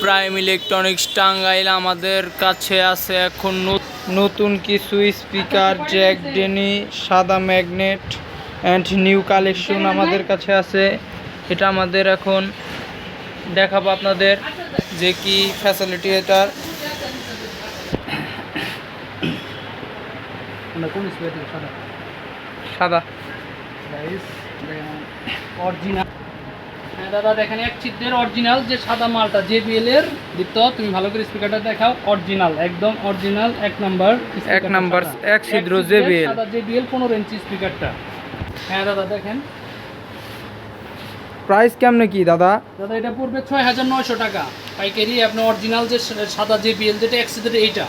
Prime electronics Tangail আমাদের কাছে আছে এখন নত- নতুন কিছু স্পিকার জ্যাক ডেনি সাদা ম্যাগনেট অ্যান্ড নিউ কালেকশন আমাদের কাছে আছে। এটা আমাদের এখন দেখাবো আপনাদের যে কি ফ্যাসিলিটি এটার। সাদা? সাদা। অরিজিনাল হ্যাঁ দাদা দেখেন এক চিত্রের অরিজিনাল যে সাদা মালটা জেবিএল এর দীপ্ত তুমি ভালো করে স্পিকারটা দেখাও অরিজিনাল একদম অরিজিনাল এক নাম্বার এক নাম্বার, এক ছিদ্র JBL সাদা জেবিএল পনেরো ইঞ্চি স্পিকারটা হ্যাঁ দাদা দেখেন। প্রাইস কেমনে কি দাদা? দাদা এটা পড়বে ছয় হাজার নয়শো টাকা। পাইকারি আপনার অরিজিনাল যে সাদা জেবিএল যেটা এক্সিডের এইটা।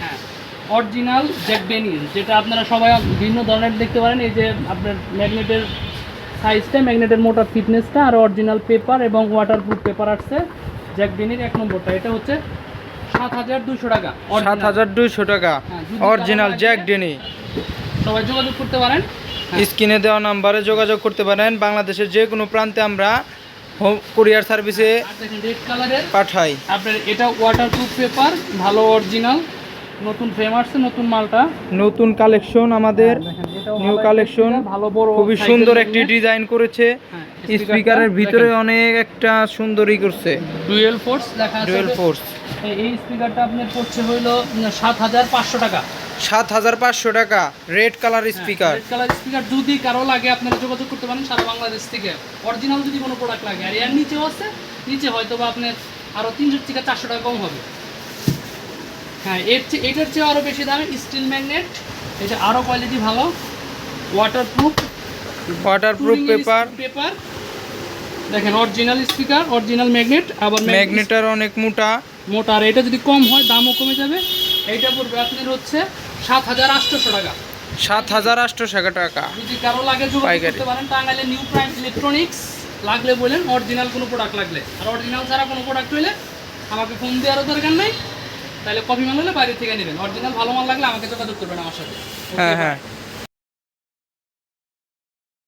হ্যাঁ। অরিজিনাল জ্যাক বেনি যেটা আপনারা সবাই বিভিন্ন ধরনের দেখতে পারেন এই যে আপনার ম্যাগনেটের সাইজটা ম্যাগনেটের মোটার ফিটনেসটা আর অরিজিনাল পেপার এবং ওয়াটারপ্রুফ পেপার আসছে জ্যাক বেনির এক নম্বরটা। এটা হচ্ছে সাত হাজার দুশো টাকা সাত। হাজার দুইশো টাকা অরিজিনাল জ্যাক ডেনি সবাই যোগাযোগ করতে পারেন। হ্যাঁ। স্ক্রিনে দেওয়া নাম্বারে যোগাযোগ করতে পারেন। বাংলাদেশের যে কোনো প্রান্তে আমরা হোম কুরিয়ার সার্ভিসে পাঠাই। আপনার এটা ওয়াটারপ্রুফ পেপার ভালো অরিজিনাল নতুন ফ্রেম আসছে নতুন মালটা। নতুন কালেকশন আমাদের নিউ কালেকশন ভালো বড় খুবই সুন্দর একটি ডিজাইন করেছে। হ্যাঁ, স্পিকারের ভিতরে অনেক একটা সুন্দরই করছে। ডুয়েল ফোর্স আছে ডুয়েল ফোর্স এই- এই স্পিকারটা আপনার পড়ছে হইল সাত হাজার পাঁচশো টাকা। সাত হাজার পাঁচশো টাকা red colour speaker red colour speaker যদি কারও লাগে আপনারা যোগাযোগ করতে পারেন সারা বাংলাদেশ থেকে। অরিজিনাল যদি কোনো প্রোডাক্ট লাগে। আর এর নিচেও আছে নিচে হয়তো বা আপনার আরও তিনশো থেকে চারশো টাকা কম হবে। হ্যাঁ এর চেয়ে এটার চেয়ে আরও বেশি দামে স্টিল ম্যাগনেট এটা আরও কোয়ালিটি ভালো ওয়াটারপ্রুফ ওয়াটারপ্রুফ পেপার পেপার দেখেন অরিজিনাল স্পিকার অরিজিনাল ম্যাগনেট আবার ম্যাগনেটার অনেক মোটা। মোটা আর এটা যদি কম হয় দামও কমে যাবে। এইটা পড়বে আপনার হচ্ছে সাত হাজার আটশোশো টাকা। সাত হাজার আটশো টাকা। যদি কারও লাগে যোগাযোগ করতে পারেন টাঙ্গাইলে নিউ প্রাইম ইলেকট্রনিক্স লাগলে বলেন অরিজিনাল কোনো প্রোডাক্ট লাগলে। আর অরিজিনাল ছাড়া কোনো প্রোডাক্ট হইলে আমাকে ফোন দেওয়ারও দরকার নেই। তাহলে কপি মাল হলে বাইরে থেকে নেবেন। অরিজিনাল ভালো মাল লাগলে আমাকে যোগাযোগ করবেন আমার সাথে। হ্যাঁ হ্যাঁ।